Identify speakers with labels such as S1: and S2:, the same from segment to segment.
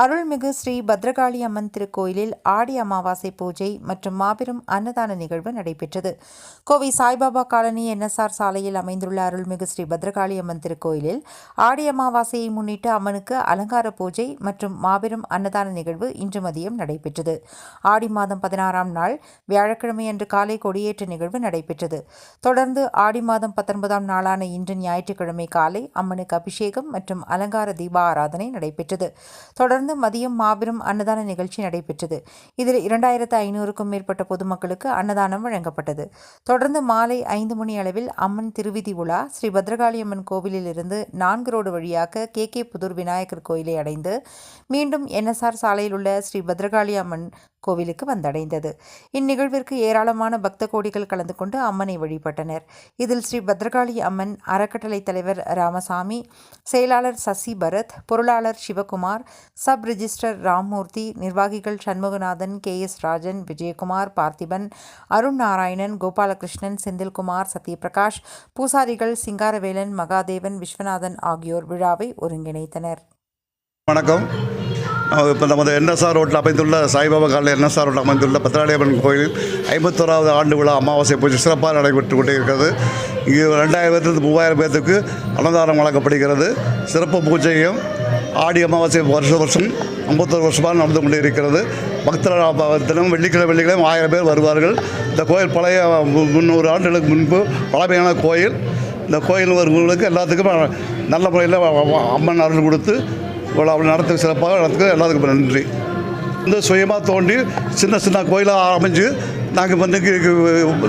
S1: அருள்மிகு ஸ்ரீ பத்ரகாளி அம்மன் திருக்கோயிலில் ஆடி அமாவாசை பூஜை மற்றும் மாபெரும் அன்னதான நிகழ்வு நடைபெற்றது. கோவை சாய்பாபா காலனி என்எஸ்ஆர் சாலையில் அமைந்துள்ள அருள்மிகு ஸ்ரீ பத்ரகாளி அம்மன் திருக்கோயிலில் ஆடி அமாவாசையை முன்னிட்டு அம்மனுக்கு அலங்கார பூஜை மற்றும் மாபெரும் அன்னதான நிகழ்வு இன்று மதியம் நடைபெற்றது. ஆடி மாதம் பதினாறாம் நாள் வியாழக்கிழமை அன்று காலை கொடியேற்ற நிகழ்வு நடைபெற்றது. தொடர்ந்து ஆடி மாதம் பத்தொன்பதாம் நாளான இன்று ஞாயிற்றுக்கிழமை காலை அம்மனுக்கு அபிஷேகம் மற்றும் அலங்கார தீப ஆராதனை நடைபெற்றது. தொடர்ந்து தொடர்ந்து மதியம் மாபெரும் அன்னதான நிகழ்ச்சி நடைபெற்றது. இதில் இரண்டாயிரத்து ஐநூறுக்கும் மேற்பட்ட பொதுமக்களுக்கு அன்னதானம் வழங்கப்பட்டது. தொடர்ந்து மாலை ஐந்து மணி அளவில் அம்மன் திருவிதி உலா ஸ்ரீ பத்ரகாளி அம்மன் கோவிலிலிருந்து நான்கு ரோடு வழியாக கே. கே. புதூர் விநாயகர் கோயிலை அடைந்து மீண்டும் என்எஸ்ஆர் சாலையில் உள்ள ஸ்ரீ பத்ரகாளி அம்மன் கோவிலுக்கு வந்தடைந்தது. இந்நிகழ்விற்கு ஏராளமான பக்த கோடிகள் கலந்து கொண்டு அம்மனை வழிபட்டனர். இதில் ஸ்ரீ பத்ரகாளி அம்மன் அறக்கட்டளை தலைவர் ராமசாமி செயலாளர் சசி பரத் பொருளாளர் சிவகுமார் சப் ரிஜிஸ்டர் ராம்மூர்த்தி நிர்வாகிகள் சண்முகநாதன் கே எஸ் ராஜன் விஜயகுமார் பார்த்திபன் அருண் நாராயணன் கோபாலகிருஷ்ணன் செந்தில்குமார் சத்யபிரகாஷ் பூசாரிகள் சிங்காரவேலன் மகாதேவன் விஸ்வநாதன் ஆகியோர் விழாவை ஒருங்கிணைத்தனர்.
S2: வணக்கம். இப்போ நமது என்எஸ்ஆர் ரோட்டில் அமைந்துள்ள சாய்பாபா காலையில் என்எஸ்ஆர் ரோட்டில் அமைந்துள்ள பத்திராளியம்மன் கோயில் ஐம்பத்தோராவது ஆண்டு விழா அமாவாசை பூஜை சிறப்பாக நடைபெற்று கொண்டே இருக்கிறது இங்கு ரெண்டாயிரத்து மூவாயிரம் பேர்த்துக்கு அன்னதானம் வழங்கப்படுகிறது. சிறப்பு பூஜையும் ஆடி அமாவாசை வருஷ வருஷம் ஐம்பத்தொரு வருஷமாக நடந்து கொண்டே இருக்கிறது. பக்தர் தினம் வெள்ளிக்கிழமை வெள்ளிக்கிழமை ஆயிரம் பேர் வருவார்கள். இந்த கோயில் பழைய முந்நூறு ஆண்டுகளுக்கு முன்பு பழமையான கோயில். இந்த கோயில் வருவங்களுக்கு எல்லாத்துக்கும் நல்ல முறையில் அம்மன் அருள் கொடுத்து இவ்வளோ நடத்த சிறப்பாக நடத்துக்கு எல்லாத்துக்கும் நன்றி. வந்து சுயமாக தோண்டி சின்ன சின்ன கோயிலாக அமைஞ்சு நாங்கள் வந்து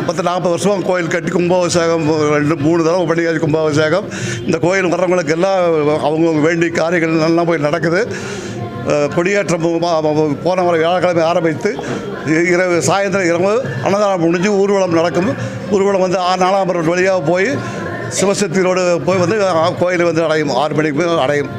S2: பத்து நாற்பது வருஷமாக கோயில் கட்டி கும்பாபிஷேகம் ரெண்டு மூணு தடவை பண்ணியாச்சு கும்பாபிஷேகம். இந்த கோயில் வர்றவங்களுக்கு எல்லாம் அவங்கவுங்க வேண்டிய காரியங்கள் நல்லா போய் நடக்குது. கொடியேற்றம் போன வர வியாழக்கிழமை ஆரம்பித்து இரவு சாயந்தரம் இரவு அன்னதானம் முடிஞ்சு ஊர்வலம் நடக்கும். ஊர்வலம் வந்து ஆறு நாலாம் ரோடு வழியாக போய் சிவசக்தி ரோடு போய் வந்து கோயில் வந்து அடையும். ஆறு மணிக்கு போய் அடையும்.